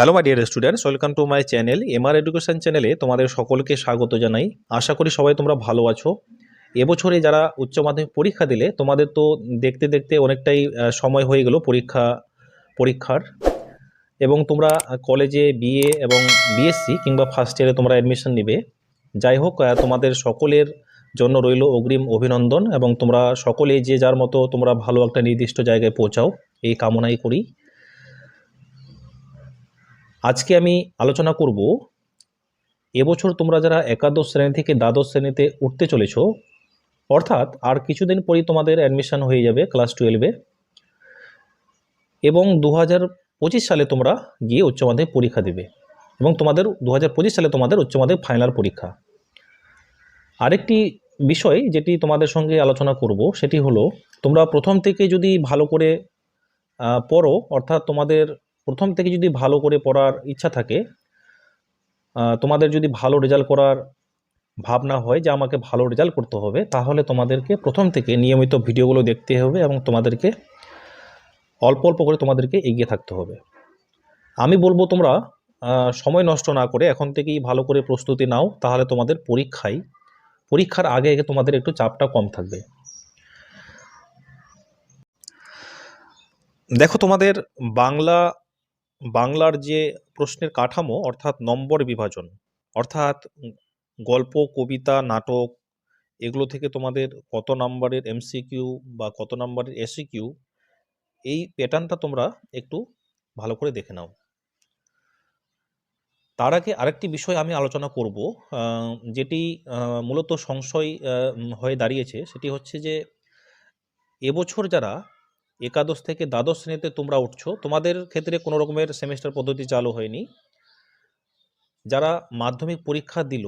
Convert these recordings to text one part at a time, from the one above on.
Hello my dear students welcome to my channel MR education চ্যানেলে তোমাদের সকলকে স্বাগত জানাই। আশা করি সবাই তোমরা ভালো আছো। এবছরে যারা উচ্চ মাধ্যমিক পরীক্ষা দিলে, তোমাদের তো দেখতে দেখতে অনেকটাই সময় হয়ে গেল পরীক্ষা, পরীক্ষার। এবং তোমরা কলেজে বিএ এবং বিএসসি কিংবা ফার্স্ট ইয়ারে তোমরা অ্যাডমিশন নিবে। যাই হোক তোমাদের সকলের জন্য রইল অগ্রিম অভিনন্দন এবং তোমরা সকলে যে যার মতো তোমরা ভালো একটা নির্দিষ্ট জায়গায় পৌঁছাও, এই কামনাই করি। আজকে আমি আলোচনা করব, এবছর তোমরা যারা একাদশ শ্রেণি থেকে দ্বাদশ শ্রেণীতে উঠতে চলেছো, অর্থাৎ আর কিছুদিন পরেই তোমাদের অ্যাডমিশন হয়ে যাবে ক্লাস টুয়েলভে এবং দু হাজার পঁচিশ সালে তোমরা গিয়ে উচ্চ মাধ্যমিক পরীক্ষা দেবে এবং তোমাদের দু হাজার পঁচিশ সালে তোমাদের উচ্চ মাধ্যমিক ফাইনাল পরীক্ষা। আরেকটি বিষয় যেটি তোমাদের সঙ্গে আলোচনা করব, সেটি হলো, তোমরা প্রথম থেকে যদি ভালো করে পড়ো, অর্থাৎ তোমাদের প্রথম থেকে যদি ভালো করে পড়ার ইচ্ছা থাকে তোমাদের যদি ভালো রেজাল্ট করার ভাবনা হয় যে আমাকে ভালো রেজাল্ট করতে হবে, তাহলে তোমাদেরকে প্রথম থেকে নিয়মিত ভিডিওগুলো দেখতে হবে এবং তোমাদেরকে অল্প অল্প করে তোমাদেরকে এগিয়ে থাকতে হবে। আমি বলব তোমরা সময় নষ্ট না করে এখন থেকেই ভালো করে প্রস্তুতি নাও, তাহলে তোমাদের পরীক্ষায়, পরীক্ষার আগে আগে তোমাদের একটু চাপটা কম থাকবে। দেখো তোমাদের বাংলা বাংলার যে প্রশ্নের কাঠামো, অর্থাৎ নম্বর বিভাজন, অর্থাৎ গল্প, কবিতা, নাটক, এগুলো থেকে তোমাদের কত নাম্বারের এমসিকিউ বা কত নাম্বারের এসিকিউ এই প্যাটার্নটা তোমরা একটু ভালো করে দেখে নাও। তার আগে আরেকটি বিষয় আমি আলোচনা করব যেটি মূলত সংশয় হয়ে দাঁড়িয়েছে, সেটি হচ্ছে যে, এবছর যারা একাদশ থেকে দ্বাদশ শ্রেণীতে তোমরা উঠছো। তোমাদের ক্ষেত্রে কোনো রকমের সেমিস্টার পদ্ধতি চালু হয়নি। যারা মাধ্যমিক পরীক্ষা দিল,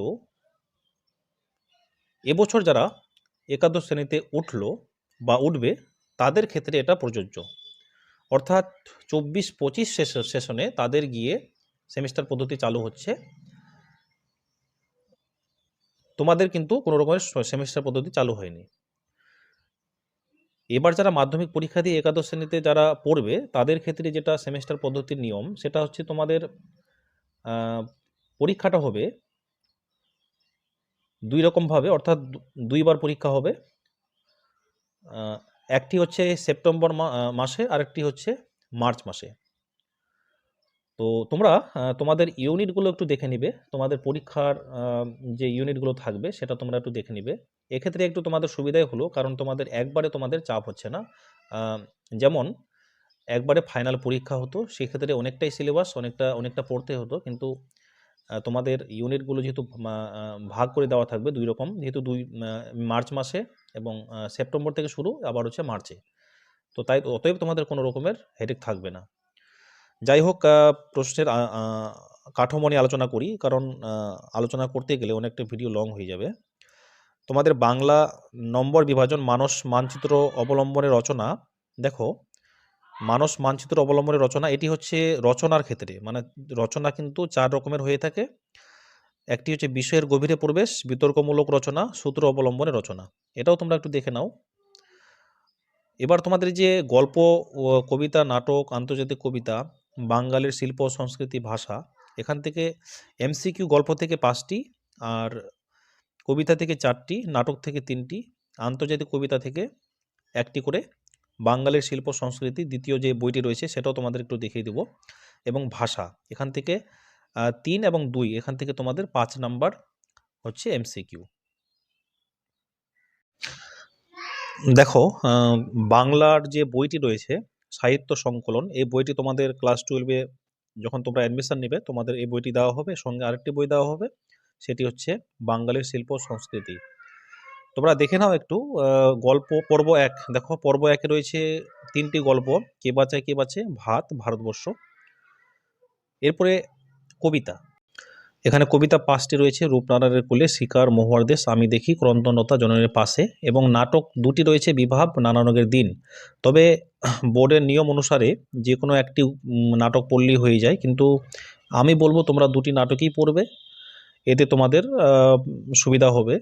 এবছর যারা একাদশ শ্রেণীতে উঠল বা উঠবে, তাদের ক্ষেত্রে এটা প্রযোজ্য। অর্থাৎ চব্বিশ পঁচিশ সেশনে তাদের গিয়ে সেমিস্টার পদ্ধতি চালু হচ্ছে। তোমাদের কিন্তু কোনো রকমের সেমিস্টার পদ্ধতি চালু হয়নি। এবার যারা মাধ্যমিক পরীক্ষা দিয়ে একাদশ শ্রেণীতে যারা পড়বে, তাদের ক্ষেত্রে যেটা সেমিস্টার পদ্ধতির নিয়ম, সেটা হচ্ছে তোমাদের পরীক্ষাটা হবে দুই রকমভাবে অর্থাৎ দুইবার পরীক্ষা হবে। একটি হচ্ছে সেপ্টেম্বর মাসে, আরেকটি হচ্ছে মার্চ মাসে। তো তোমরা তোমাদের ইউনিটগুলো একটু দেখে নিবে। তোমাদের পরীক্ষার যে ইউনিটগুলো থাকবে সেটা তোমরা একটু দেখে নিবে। এক্ষেত্রে একটু তোমাদের সুবিধাই হলো, কারণ তোমাদের একবারে তোমাদের চাপ হচ্ছে না। যেমন, একবারে ফাইনাল পরীক্ষা হতো, সেক্ষেত্রে অনেকটাই সিলেবাস, অনেকটা অনেকটা পড়তে হতো। কিন্তু তোমাদের ইউনিটগুলো যেহেতু ভাগ করে দেওয়া থাকবে দুই রকম, যেহেতু দুই মার্চ মাসে এবং সেপ্টেম্বর থেকে শুরু, আবার হচ্ছে মার্চে। তো তাই, অতএব তোমাদের কোনো রকমের হেডেক থাকবে না। যাই হোক প্রশ্নের কাঠামো নিয়ে আলোচনা করি, কারণ আলোচনা করতে গেলে অনেকটা ভিডিও লং হয়ে যাবে। তোমাদের বাংলা নম্বর বিভাজন মানস মানচিত্র অবলম্বনে রচনা, দেখো, মানস মানচিত্র অবলম্বনে রচনা, এটি হচ্ছে রচনার ক্ষেত্রে মানে রচনা কিন্তু চার রকমের হয়ে থাকে। একটি হচ্ছে বিষয়ের গভীরে প্রবেশ, বিতর্কমূলক রচনা, সূত্র অবলম্বনে রচনা, এটাও তোমরা একটু দেখে নাও। এবার তোমাদের যে গল্প কবিতা, নাটক, আন্তর্জাতিক কবিতা বাঙালির শিল্প সংস্কৃতি ভাষা। এখান থেকে এমসিকিউ গল্প থেকে পাঁচটি আর কবিতা থেকে চারটি, নাটক থেকে তিনটি, আন্তর্জাতিক কবিতা থেকে একটি করে বাঙালির শিল্প সংস্কৃতি। দ্বিতীয় যে বইটি রয়েছে সেটাও তোমাদের একটু দেখিয়ে দেব। এবং ভাষা, এখান থেকে তিন এবং দুই, এখান থেকে তোমাদের পাঁচ নাম্বার হচ্ছে এমসিকিউ দেখো বাংলার যে বইটি রয়েছে সাহিত্য সংকলন। এই বইটি তোমাদের ক্লাস টুয়েলভে যখন তোমরা অ্যাডমিশন নেবে, তোমাদের এই বইটি দেওয়া হবে, সঙ্গে আরেকটি বই দেওয়া হবে। সেটি হচ্ছে বাঙালির শিল্প সংস্কৃতি। তোমরা দেখে নাও একটু গল্প পর্ব এক। দেখো, পর্ব একে রয়েছে তিনটি গল্প, কে বাঁচায়, কে বাঁচে? ভাত, ভারতবর্ষ। এরপরে কবিতা। এখানে কবিতা পাঁচটি রয়েছে। রূপনারায়ণের কোলে শিকার মহুয়ার দেশ আমি দেখি ক্রন্দনতা জননের পাশে এবং নাটক দুটি রয়েছে বিভাব নানানগের দিন। তবে বোর্ডের নিয়ম অনুসারে যে কোনো একটি নাটক পড়লেই হয়ে যায়। কিন্তু আমি বলব তোমরা দুটি নাটকই পড়বে। এতে তোমাদের সুবিধা হবে।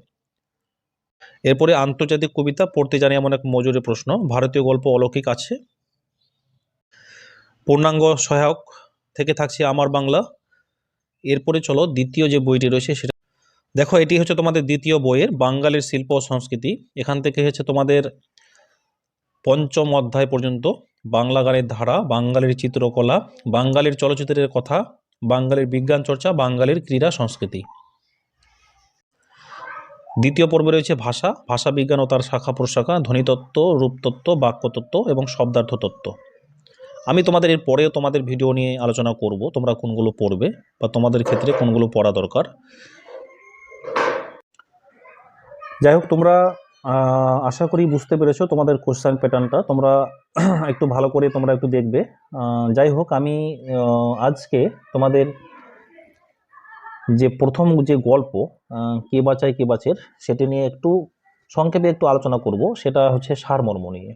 এরপরে আন্তর্জাতিক কবিতা পড়তে জানি এমন এক মজুরি প্রশ্ন। ভারতীয় গল্প অলৌকিক আছে। পূর্ণাঙ্গ সহায়ক থেকে থাকছে আমার বাংলা। এরপরে চলো দ্বিতীয় যে বইটি রয়েছে সেটা দেখো, এটি হচ্ছে তোমাদের দ্বিতীয় বইয়ের বাঙালির শিল্প সংস্কৃতি। এখান থেকে হচ্ছে তোমাদের পঞ্চম অধ্যায় পর্যন্ত, বাংলা গানের ধারা, বাঙালির চিত্রকলা, বাঙালির চলচ্চিত্রের কথা, বাঙালির বিজ্ঞান চর্চা, বাঙালির ক্রীড়া সংস্কৃতি। দ্বিতীয় পর্বে রয়েছে ভাষা ভাষা বিজ্ঞান ও তার শাখা প্রশাখা, ধ্বনিতত্ত্ব, রূপতত্ত্ব, বাক্যতত্ত্ব এবং শব্দার্থ তত্ত্ব আমি তোমাদের এর পরেও তোমাদের ভিডিও নিয়ে আলোচনা করব, তোমরা কোনগুলো পড়বে বা তোমাদের ক্ষেত্রে কোনগুলো পড়া দরকার। যাই হোক, তোমরা আশা করি বুঝতে পেরেছ তোমাদের কোশ্চেন প্যাটার্নটা তোমরা একটু ভালো করে তোমরা একটু দেখবে। যাই হোক, আমি আজকে তোমাদের যে প্রথম যে গল্প কে বাঁচায়, কে বাঁচের সেটি নিয়ে একটু সংক্ষেপে একটু আলোচনা করব। সেটা হচ্ছে সারমর্ম নিয়ে।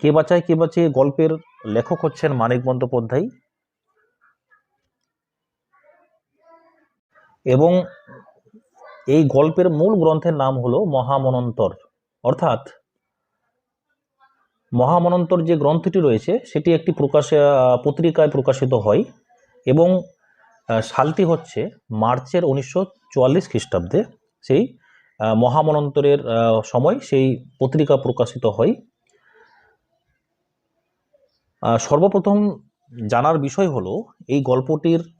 কে বাঁচায়, কে বাঁচে গল্পের লেখক হচ্ছেন মানিক বন্দ্যোপাধ্যায়। এবং এই গল্পের মূল গ্রন্থের নাম হলো মহামনন্তর। অর্থাৎ মহামনন্তর যে গ্রন্থটি রয়েছে, সেটি একটি প্রকাশে পত্রিকায় প্রকাশিত হয় এবং সালটি হচ্ছে মার্চের উনিশশো চুয়াল্লিশ খ্রিস্টাব্দে। সেই মহামনন্তরের সময় সেই পত্রিকা প্রকাশিত হয়। সর্বপ্রথম জানার বিষয় হলো, এই গল্পটির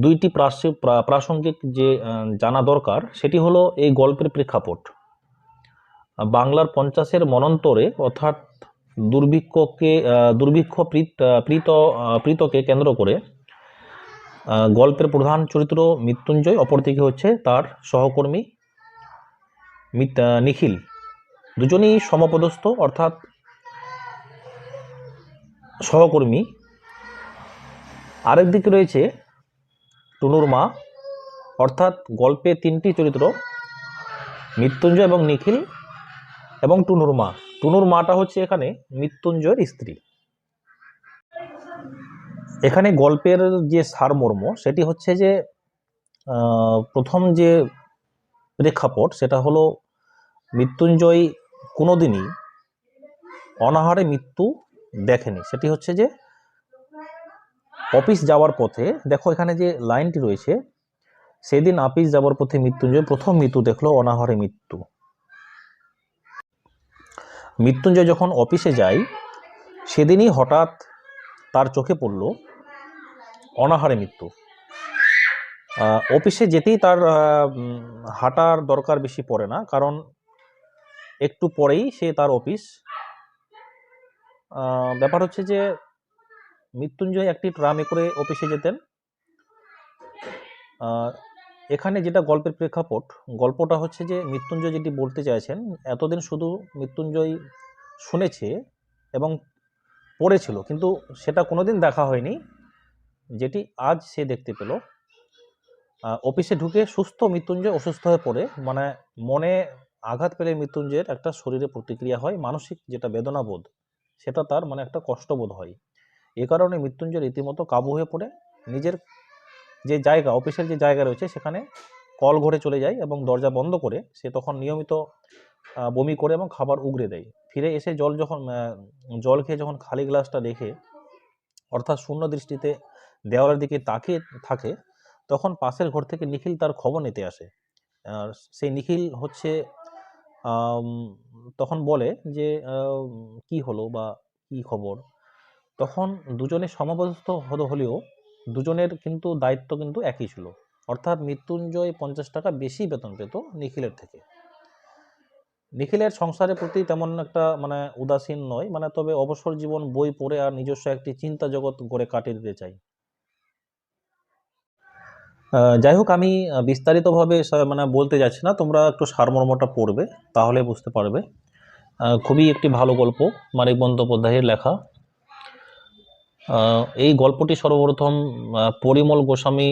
দুইটি প্রাসি- প্রাসঙ্গিক যে জানা দরকার, সেটি হলো এই গল্পের প্রেক্ষাপট। বাংলার পঞ্চাশের মনন্তরে, অর্থাৎ দুর্ভিক্ষকে দুর্ভিক্ষ প্রীত প্রীতকে কেন্দ্র করে গল্পের প্রধান চরিত্র মৃত্যুঞ্জয়, অপরদিকে হচ্ছে তার সহকর্মী নিখিল। দুজনেই সমপদস্থ, অর্থাৎ সহকর্মী। আরেক দিকে রয়েছে টুনুর মা, অর্থাৎ গল্পে তিনটি চরিত্র, মৃত্যুঞ্জয় এবং নিখিল এবং টুনুর মা। টুনুর মাটা হচ্ছে এখানে মৃত্যুঞ্জয়ের স্ত্রী। এখানে গল্পের যে সারমর্ম, সেটি হচ্ছে যে প্রথম যে প্রেক্ষাপট, সেটা হলো মৃত্যুঞ্জয় কোনোদিনই অনাহারে মৃত্যু দেখেনি। সেটি হচ্ছে যে, অফিস যাওয়ার পথে, দেখো এখানে যে লাইনটি রয়েছে, সেদিন অফিস যাওয়ার পথে মৃত্যুঞ্জয় প্রথম মৃত্যু দেখল অনাহারে মৃত্যু। মৃত্যুঞ্জয় যখন অফিসে যায়, সেদিনই হঠাৎ তার চোখে পড়ল অনাহারে মৃত্যু। অফিসে যেতেই তার হাঁটার দরকার বেশি পড়ে না, কারণ একটু পরেই সে তার অফিস ব্যাপার হচ্ছে যে মৃত্যুঞ্জয় একটি ট্রামে করে অফিসে যেতেন। এখানে যেটা গল্পের প্রেক্ষাপট, গল্পটা হচ্ছে যে মৃত্যুঞ্জয় যেটি বলতে চাইছেন, এতদিন শুধু মৃত্যুঞ্জয় শুনেছে এবং পড়েছিল, কিন্তু সেটা কোনোদিন দেখা হয়নি, যেটি আজ সে দেখতে পেল। অফিসে ঢুকে সুস্থ মৃত্যুঞ্জয় অসুস্থ হয়ে পড়ে মানে মনে আঘাত পেলে মৃত্যুঞ্জয়ের একটা শরীরে প্রতিক্রিয়া হয়, মানসিক যেটা বেদনা বোধ সেটা তার মানে একটা কষ্টবোধ হয়। এ কারণে মৃত্যুঞ্জয় রীতিমতো কাবু হয়ে পড়ে। নিজের যে জায়গা, অফিসের যে জায়গা রয়েছে, সেখানে কল ঘরে চলে যায় এবং দরজা বন্ধ করে সে তখন নিয়মিত বমি করে এবং খাবার উগরে দেয়। ফিরে এসে জল যখন জল খেয়ে যখন খালি গ্লাসটা দেখে অর্থাৎ শূন্য দৃষ্টিতে দেওয়ালের দিকে তাকিয়ে থাকে, তখন পাশের ঘর থেকে নিখিল তার খবর নিতে আসে। সেই নিখিল হচ্ছে তখন বলে যে কি হলো বা কি খবর? তখন দুজনে সমবস্থ হলো হলেও দুজনের কিন্তু দায়িত্ব কিন্তু একই ছিল। অর্থাৎ মৃত্যুঞ্জয় পঞ্চাশ টাকা বেশি বেতন পেত নিখিলের থেকে। নিখিলের সংসারের প্রতি তেমন একটা মানে উদাসীন নয়। মানে তবে অবসর জীবন বই পড়ে আর নিজস্ব একটি চিন্তা জগৎ গড়ে কাটিয়ে দিতে চাই। যাই হোক আমি বিস্তারিতভাবে মানে বলতে যাচ্ছি না। তোমরা একটু সারমর্মটা পড়বে, তাহলে বুঝতে পারবে। খুবই একটি ভালো গল্প, মানিক বন্দ্যোপাধ্যায়ের লেখা। এই গল্পটি সর্বপ্রথম পরিমল গোস্বামী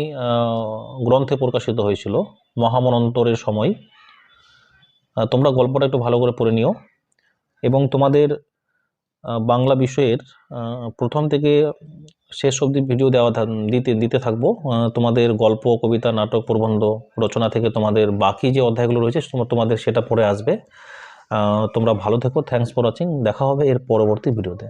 গ্রন্থে প্রকাশিত হয়েছিল, মহামনন্তরের সময়। তোমরা গল্পটা একটু ভালো করে পড়ে নিও। এবং তোমাদের বাংলা বিষয়ের প্রথম থেকে শেষ অবধি ভিডিও দেওয়া দিতে দিতে থাকব। তোমাদের গল্প, কবিতা, নাটক, প্রবন্ধ রচনা থেকে তোমাদের বাকি যে অধ্যায়গুলো রয়েছে তোমা- তোমাদের সেটা পড়ে আসবে। তোমরা ভালো থেকো। থ্যাংকস ফর ওয়াচিং দেখা হবে এর পরবর্তী ভিডিওতে